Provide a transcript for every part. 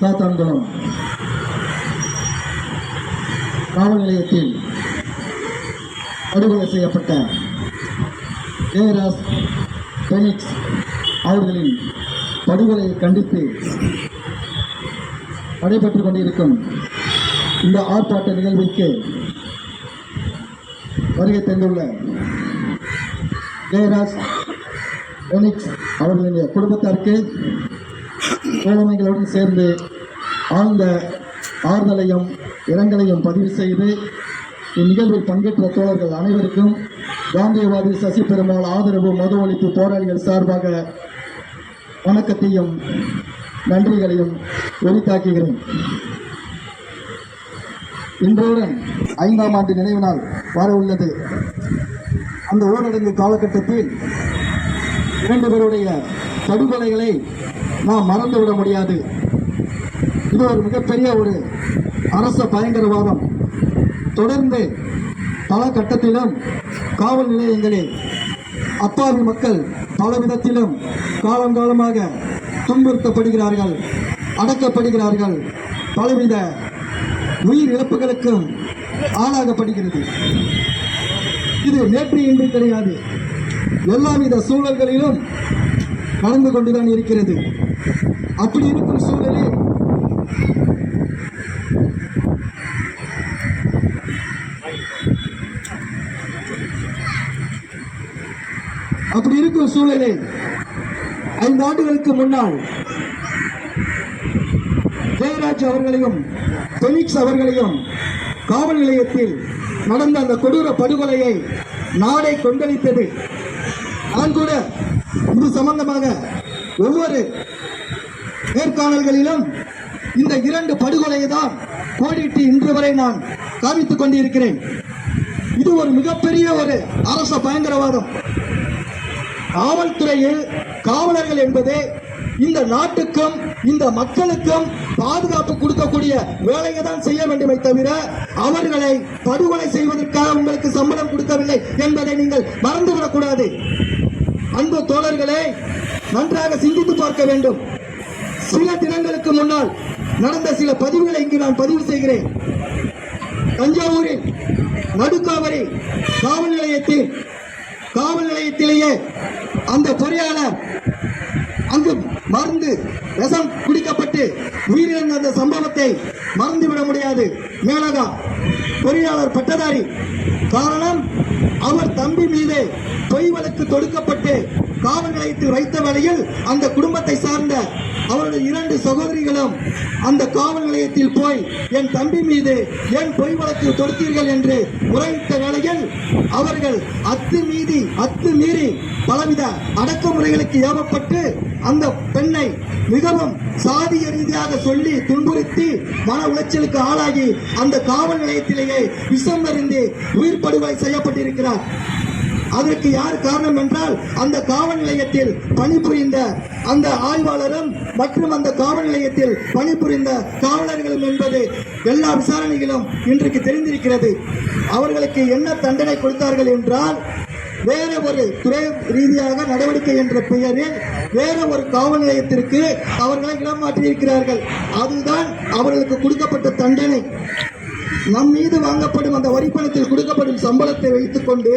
சாத்தான்குளம் காவல் நிலையத்தில் படுகொலை செய்யப்பட்ட ஜெயராஜ் பெனிக்ஸ் அவர்களின் படுகொலையை கண்டித்து நடைபெற்றுக் கொண்டிருக்கும் இந்த ஆர்ப்பாட்ட நிகழ்விற்கு வருகை தந்துள்ள ஜெயராஜ் பெனிக்ஸ் அவர்களின் குடும்பத்தாருக்கு தோழமைகளுடன் சேர்ந்து ஆழ்ந்த ஆறுதலையும் இரங்கலையும் பதிவு செய்து இந்நிகழ்வில் பங்கேற்ற தோழர்கள் அனைவருக்கும் காந்தியவாதி சசி பெருமாள் ஆதரவு மது ஒழிப்பு போராளிகள் சார்பாக வணக்கத்தையும் நன்றிகளையும் வெளித்தாக்குகிறேன் இன்றுடன் ஐந்தாம் ஆண்டு நினைவு நாள் வர உள்ளது. அந்த ஊரடங்கு காலகட்டத்தில் இரண்டு பேருடைய படுகொலைகளை நாம் மறந்துவிட முடியாது. இது ஒரு மிகப்பெரிய ஒரு அரச பயங்கரவாதம். தொடர்ந்து பல கட்டத்திலும் காவல் நிலையங்களில் அப்பாவி மக்கள் பல விதத்திலும் காலங்காலமாக துன்புறுத்தப்படுகிறார்கள் அடக்கப்படுகிறார்கள். பலவித உயிர் இழப்புகளுக்கும் ஆளாகப்படுகிறது. இது நேற்று இன்று கிடையாது. எல்லாவித சூழல்களிலும் நடந்து கொண்டுதான் இருக்கிறது. அப்படி இருக்கும் சூழலில் அப்படி இருக்கும் சூழலில் ஐந்து ஆண்டுகளுக்கு முன்னால் ஜெயராஜ் அவர்களையும் பெனிக்ஸ் அவர்களையும் காவல் நிலையத்தில் நடந்த அந்த கொடூர படுகொலையை நாடை கொந்தளித்தது. நான் கூட இது சம்பந்தமாக ஒவ்வொரு நேர்காணல்களிலும் இந்த இரண்டு படுகொலையை தான் கோடிட்டு இன்று வரை நான் காமித்துக் கொண்டிருக்கிறேன். இது ஒரு மிகப்பெரிய ஒரு அரச பயங்கரவாதம். காவல்துறையில் காவலர்கள் என்பது இந்த நாட்டுக்கும் இந்த மக்களுக்கும் பாதுகாப்பு கொடுக்கக்கூடிய வேலையை தான் செய்ய வேண்டுமே தவிர அவர்களை படுகொலை செய்வதற்காக உங்களுக்கு சம்பளம் கொடுக்கவில்லை என்பதை நீங்கள் மறந்துவிடக் கூடாது. அன்பு தோழர்களே நன்றாக சிந்தித்து பார்க்க வேண்டும். சில தினங்களுக்கு முன்னால் நடந்த சில பதிவுகளை இங்கு நான் பதிவு செய்கிறேன். தஞ்சாவூரில் நடுக்காவரி காவல் நிலையத்தில் காவல் நிலையத்திலேயே அந்த பொறியாளர் அங்கு மருந்து விஷம் குடிக்கப்பட்டு உயிரிழந்த அந்த சம்பவத்தை மறந்துவிட முடியாது. மேலகா பொறியாளர் பட்டதாரி. காரணம் அவர் தம்பி மீது பொய் வழக்கு தொடுக்கப்பட்டு காவல் நிலையத்தில் வைத்த வேளையில் அந்த குடும்பத்தை அவருடைய இரண்டு சகோதரிகளும் அந்த காவல் நிலையத்தில் போய் என் தம்பி மீது ஏன் பொய் வழக்கு தொடுத்தீர்கள் என்று முறையிட்ட வேளையில் அவர்கள் அத்து மீதி அத்து மீறி பலவித அடக்குமுறைகளுக்கு ஏவப்பட்டு அந்த பெண்ணை மிகவும் சாதிய ரீதியாக சொல்லி துன்புறுத்தி மன உளைச்சலுக்கு ஆளாகி அந்த காவல் நிலையத்திலேயே விஷம் அறிந்து உயிர் படுகொலை செய்யப்பட்டிருக்கிறார். அதற்கு யார் காரணம் என்றால் அந்த காவல் நிலையத்தில் பணிபுரிந்த அந்த ஆய்வாளரும் மற்றும் அந்த காவல் நிலையத்தில் பணிபுரிந்த காவலர்களும் என்பது எல்லா விசாரணைகளும் இன்றைக்கு தெரிந்திருக்கிறது. அவர்களுக்கு என்ன தண்டனை கொடுத்தார்கள் என்றால் வேற ஒரு துறை ரீதியாக நடவடிக்கை என்ற பெயரில் வேற ஒரு காவல் நிலையத்திற்கு அவர்களை இடம் மாற்றியிருக்கிறார்கள். அதுதான் அவர்களுக்கு கொடுக்கப்பட்ட தண்டனை. நம் மீது வாங்கப்படும் அந்த வரிப்பணத்தில் கொடுக்கப்படும் சம்பளத்தை வைத்துக்கொண்டு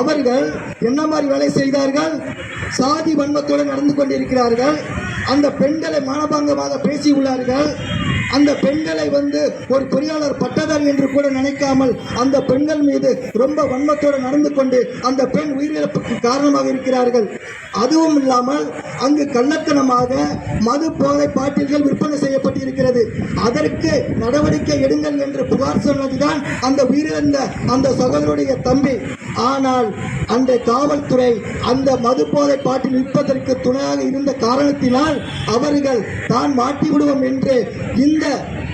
அவர்கள் என்ன மாதிரி வேலை செய்தார்கள்? சாதி வன்மத்தோடு நடந்து கொண்டிருக்கிறார்கள். அந்த பெண்களை மானபங்கமாக பேசியுள்ளார்கள் அந்த பெண்களை வந்து ஒரு பொறியாளர் பட்டதாரி என்று கூட நினைக்காமல் அந்த பெண்கள் மீது ரொம்ப வன்மத்தோடு நடந்து கொண்டு அந்த பெண் உயிரிழப்புக்கு காரணமாக இருக்கிறார்கள். அதுவும் இல்லாமல் அங்கு கள்ளத்தனமாக மது போதை பாட்டில்கள் விற்பனை செய்யப்பட்டிருக்கிறது. அதற்கு நடவடிக்கை எடுங்கள் என்று புகார் சொன்னதுதான் அந்த உயிரிழந்த அந்த சகோதரருடைய தம்பி ஆனால் அந்த காவல்துறை அந்த மது போதை பாட்டில் விற்பதற்கு துணையாக இருந்த காரணத்தினால் அவர்கள் தான் மாட்டி விடுவோம் என்று இந்த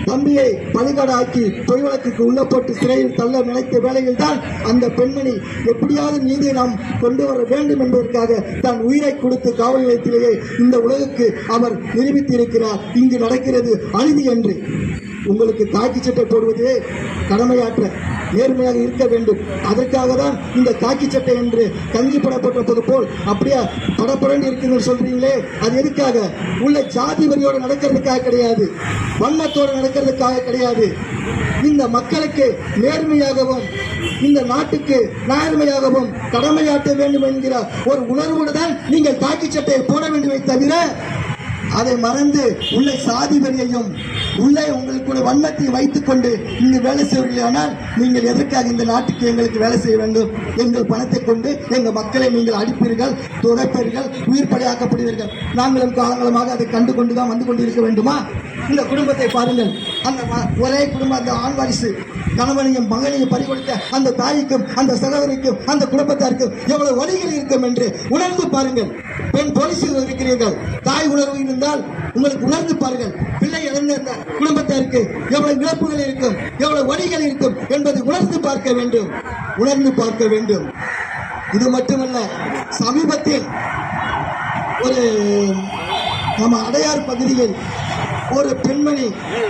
தம்பியை பலிகடாக்கி பொய் வழக்குக்கு உள்ள போட்டு சிறையில் தள்ள நினைத்த வேளையில் தான் அந்த பெண்மணி எப்படியாவது நீதியை நாம் கொண்டு வர வேண்டும் என்பதற்காக தன் உயிரை கொடுத்து காவல் நிலையத்திலேயே இந்த உலகுக்கு அவர் நிரூபித்திருக்கிறார். இங்கு நடக்கிறது அநீதி என்று. உங்களுக்கு காக்கி சட்டை போடுவது கடமையாற்ற நேர்மையாக இருக்க வேண்டும். அதற்காக தான் இந்த காக்கி சட்டை என்று கஞ்சி படப்பட்டது போல் அப்படியே படப்படன் இருக்குன்னு சொல்றீங்களே? அது எதுக்காக? உள்ள ஜாதி வரியோடு நடக்கிறதுக்காக கிடையாது. வண்ணத்தோட நடக்கிறதுக்காக கிடையாது. இந்த மக்களுக்கு நேர்மையாகவும் இந்த நாட்டுக்கு நேர்மையாகவும் கடமையாற்ற வேண்டும் என்கிற ஒரு உணர்வோடு தான் நீங்கள் காக்கி சட்டையை போட வேண்டுமே தவிர அதை மறந்து உள்ள சாதி வரியையும் உள்ளே உங்களுக்கு வண்ணத்தை வைத்துக் கொண்டு இங்கு வேலை செய்வீர்களானால் நீங்கள் எதற்காக இந்த நாட்டுக்கு எங்களுக்கு வேலை செய்ய வேண்டும்? எங்கள் பணத்தை கொண்டு எங்கள் மக்களை நீங்கள் அடிப்பீர்கள் துடைப்பீர்கள் உயிர் பலியாக்கப்படுவீர்கள். நாங்களும் காலங்களமாக அதை கண்டு கொண்டு தான் வந்து கொண்டிருக்க வேண்டுமா? இந்த குடும்பத்தை பாருங்கள். அந்த ஒரே குடும்பம் அந்த ஆண் வாரிசு கணவனையும் மகனையும் பறிகொடுத்த அந்த தாய்க்கும் அந்த சகோதரிக்கும் அந்த குடும்பத்தாருக்கும் எவ்வளவு வழிகள் இருக்கும் என்று உணர்ந்து பாருங்கள். ஏன் போலீஸில் இருக்கிறீர்கள் தாய் உணர்வு இருந்தால் உங்களுக்கு உணர்ந்து பாருங்கள். பிள்ளை இழந்த குடும்பத்தை இருக்கு? எவ்வளவு இழப்புகள் இருக்கும்? எவ்வளவு வழிகள் இருக்கும் என்பதை உணர்ந்து பார்க்க வேண்டும். உணர்ந்து பார்க்க வேண்டும். இது மட்டுமல்ல சமீபத்தில் ஒரு நம்ம அடையார் பகுதியில் ஒரு பெண்மணி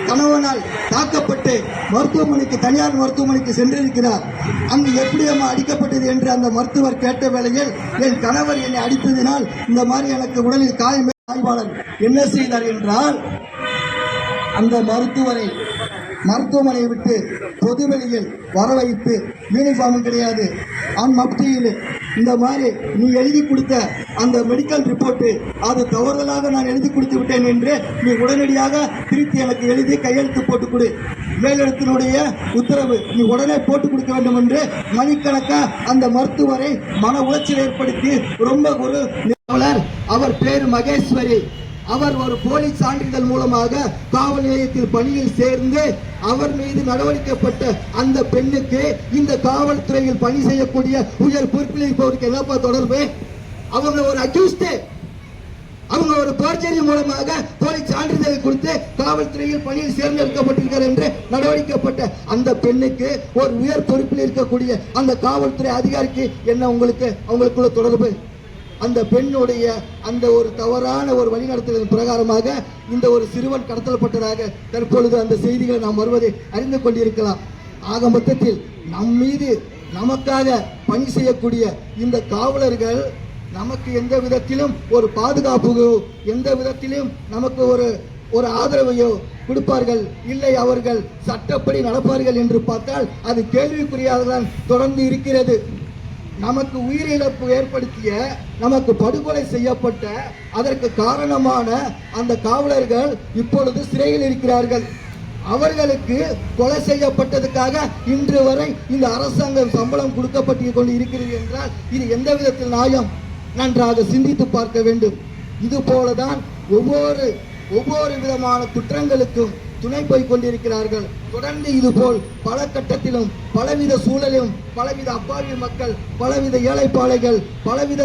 கணவனால் தாக்கப்பட்டு மருத்துவமனைக்கு தனியார் மருத்துவமனைக்கு சென்றிருக்கிறார். அங்கு எப்படி அம்மா அடிக்கப்பட்டது என்று அந்த மருத்துவர் கேட்ட வேளையில் என் கணவர் என்னை அடித்ததினால் இந்த மாதிரி எனக்கு உடலில் காயம் ஆய்வாளர் என்ன செய்தார் என்றால் அந்த மருத்துவரை மருத்துவமனையை விட்டு பொதுவெளியில் வர வைத்து யூனிஃபார்ம் கிடையாது. ஆண் மத்தியில் இந்த மாதிரி நீ எழுதி கொடுத்த அந்த மெடிக்கல் ரிப்போர்ட்டு அது தவறுதலாக நான் எழுதி கொடுத்து விட்டேன் என்று நீ உடனடியாக திருத்தி எனக்கு எழுதி கையெழுத்து போட்டு கொடு. மேலெழுத்தினுடைய உத்தரவு நீ உடனே போட்டு கொடுக்க வேண்டும் என்று மணிக்கணக்காக அந்த மருத்துவரை மன உளைச்சல் ஏற்படுத்தி ரொம்ப ஒரு அவர் பேர் மகேஸ்வரி. அவர் ஒரு போலி சான்றிதழ் மூலமாக காவல் நிலையத்தில் பணியில் சேர்ந்து அவர் மீது நடவடிக்கைப்பட்ட அந்த பெண்ணுக்கு இந்த காவல்துறையில் பணி செய்யக்கூடிய உயர் பொறுப்பில் இருப்பவருக்கு என்னப்பா தொடர்பு? அவங்க ஒரு அக்யூஸ்டே அவங்க ஒரு போர்ச்சரி மூலமாக போலி சான்றிதழை கொடுத்து காவல்துறையில் பணியில் சேர்ந்தெடுக்கப்பட்டிருக்கிறார் என்று நடவடிக்கைப்பட்ட அந்த பெண்ணுக்கு ஒரு உயர் பொறுப்பில் இருக்கக்கூடிய அந்த காவல்துறை அதிகாரிக்கு என்ன உங்களுக்கு அவங்களுக்குள்ள தொடர்பு? அந்த பெண்ணுடைய அந்த ஒரு தவறான ஒரு வழிநடத்தலின் பிரகாரமாக இந்த ஒரு சிறுவன் கடத்தப்பட்டதாக தற்பொழுது அந்த செய்திகளை நாம் வருவதை அறிந்து கொண்டிருக்கலாம். ஆக மொத்தத்தில் நம் மீது நமக்காக பணி செய்யக்கூடிய இந்த காவலர்கள் நமக்கு எந்த விதத்திலும் ஒரு பாதுகாப்புகோ எந்த விதத்திலும் நமக்கு ஒரு ஒரு ஆதரவையோ கொடுப்பார்கள். இல்லை அவர்கள் சட்டப்படி நடப்பார்கள் என்று பார்த்தால் அது கேள்விக்குறியாக தான் தொடர்ந்து இருக்கிறது. நமக்கு உயிரிழப்பு ஏற்படுத்திய நமக்கு படுகொலை செய்யப்பட்ட அதற்கு காரணமான அந்த காவலர்கள் இப்பொழுது சிறையில் இருக்கிறார்கள். அவர்களுக்கு கொலை செய்யப்பட்டதுக்காக இன்று வரை இந்த அரசாங்கம் சம்பளம் கொடுக்கப்பட்டு கொண்டு இருக்கிறது என்றால் இது எந்த விதத்தில் நியாயம்? நன்றாக சிந்தித்து பார்க்க வேண்டும். இது போலதான் ஒவ்வொரு ஒவ்வொரு விதமான குற்றங்களுக்கும் துணை போய் கொண்டிருக்கிறார்கள். தொடர்ந்து இதுபோல் பல கட்டத்திலும் பலவித சூழலிலும் பலவித அப்பாவி மக்கள் பலவித ஏழைப்பாளைகள் பலவித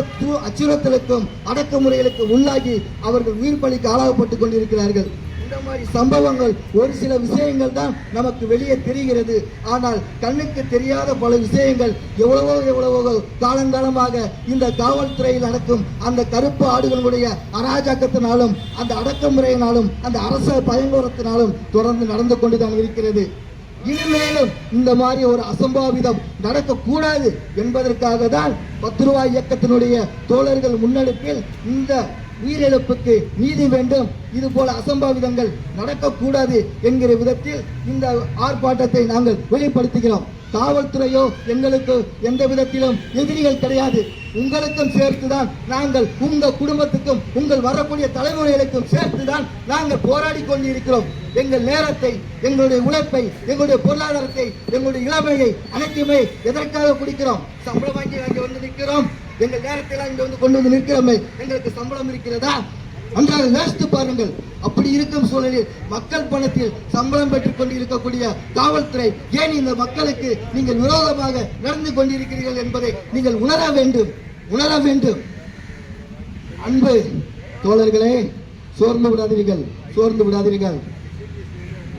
அச்சுறுத்தலுக்கும் அடக்குமுறைகளுக்கு உள்ளாகி அவர்கள் உயிர் பலிக்கு ஆளாகப்பட்டு கொண்டிருக்கிறார்கள். இந்த மாதிரி சம்பவங்கள் ஒரு சில விஷயங்கள் தான் நமக்கு வெளியே தெரிகிறது. ஆனால் கண்ணுக்கு தெரியாத பல விஷயங்கள் எவ்வளவோ எவ்வளவோ காலங்காலமாக இந்த காவல்துறையில் நடக்கும். அந்த கருப்பு ஆடுகளுடைய அராஜகத்தினாலும் அந்த அடக்குமுறையினாலும் அந்த அரச பயங்கரத்தினாலும் தொடர்ந்து நடந்து கொண்டுதான் இருக்கிறது. இனிமேலும் இந்த மாதிரி ஒரு அசம்பாவிதம் நடக்கக்கூடாது என்பதற்காக தான் பத்து ரூபாய் இயக்கத்தினுடைய தோழர்கள் முன்னெடுப்பில் இந்த உயிரிழப்புக்கு நீதி வேண்டும். இது போல அசம்பாவிதங்கள் நடக்கக்கூடாது என்கிற விதத்தில் இந்த ஆர்ப்பாட்டத்தை நாங்கள் வெளிப்படுத்துகிறோம். காவல்துறையோ எங்களுக்கு எந்த விதத்திலும் எதிரிகள் கிடையாது. உங்களுக்கும் சேர்த்துதான் நாங்கள் உங்க குடும்பத்துக்கும் உங்கள் வரக்கூடிய தலைமுறைகளுக்கும் சேர்த்துதான் நாங்கள் போராடி கொண்டிருக்கிறோம். எங்கள் நேரத்தை எங்களுடைய உழைப்பை எங்களுடைய பொருளாதாரத்தை எங்களுடைய இளமையை அனைத்துமே எதற்காக குடிக்கிறோம்? சம்பளம் வாங்கி வாங்கி வந்து நிற்கிறோம். எங்கள் நேரத்தை இங்கே வந்து கொண்டு வந்து நிற்கிறோமே. எங்களுக்கு சம்பளம் இருக்கிறதா? அன்றாட யோசித்து பாருங்கள். அப்படி இருக்கும் சூழலில் மக்கள் பணத்தில் சம்பளம் பெற்றுக் கொண்டு இருக்கக்கூடிய காவல்துறை ஏன் இந்த மக்களுக்கு நீங்கள் விரோதமாக நடந்து கொண்டிருக்கிறீர்கள் என்பதை நீங்கள் உணர வேண்டும். உணர வேண்டும். அன்பு தோழர்களே சோர்ந்து விடாதீர்கள். சோர்ந்து விடாதீர்கள்.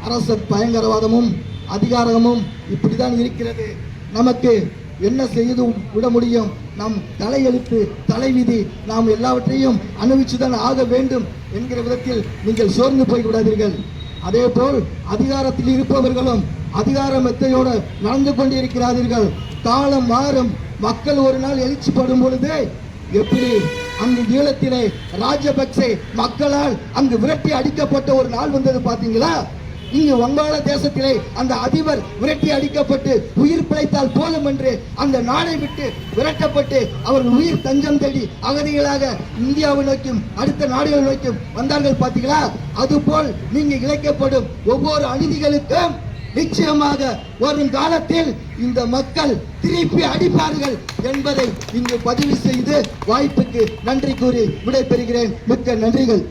அரச பயங்கரவாதமும் அதிகாரமும் இப்படிதான் இருக்கிறது. நமக்கு என்ன செய்து விட முடியும்? நம் தலையெழுத்து தலைவிதி நாம் எல்லாவற்றையும் அனுபவிச்சுதான் ஆக வேண்டும் என்கிற விதத்தில் நீங்கள் சோர்ந்து போய்விடாதீர்கள். அதே போல் அதிகாரத்தில் இருப்பவர்களும் அதிகார மெத்தையோடு நடந்து கொண்டிருக்கிறார்கள். காலம் மாறும். மக்கள் ஒரு நாள் எழுச்சிப்படும் பொழுது எப்படி? அங்கு ஈழத்திலே ராஜபக்சே மக்களால் அங்கு விரட்டி அடிக்கப்பட்ட ஒரு நாள் வந்தது பார்த்தீங்களா? இங்கு வங்காள தேசத்திலே அந்த அதிபர் விரட்டி அடிக்கப்பட்டு உயிர் பிழைத்தால் போதும் என்று அந்த நாடை விட்டு விரட்டப்பட்டு அவர்கள் உயிர் தஞ்சம் தேடி அகதிகளாக இந்தியாவை நோக்கியும் அடுத்த நாடுகள் நோக்கியும் வந்தார்கள் பார்த்தீங்களா? அதுபோல் நீங்க இழைக்கப்படும் ஒவ்வொரு அநீதிகளுக்கும் நிச்சயமாக வரும் காலத்தில் இந்த மக்கள் திருப்பி அடிப்பார்கள் என்பதை இங்கு பதிவு செய்து வாய்ப்புக்கு நன்றி கூறி விடைபெறுகிறேன். மிக்க நன்றிகள்.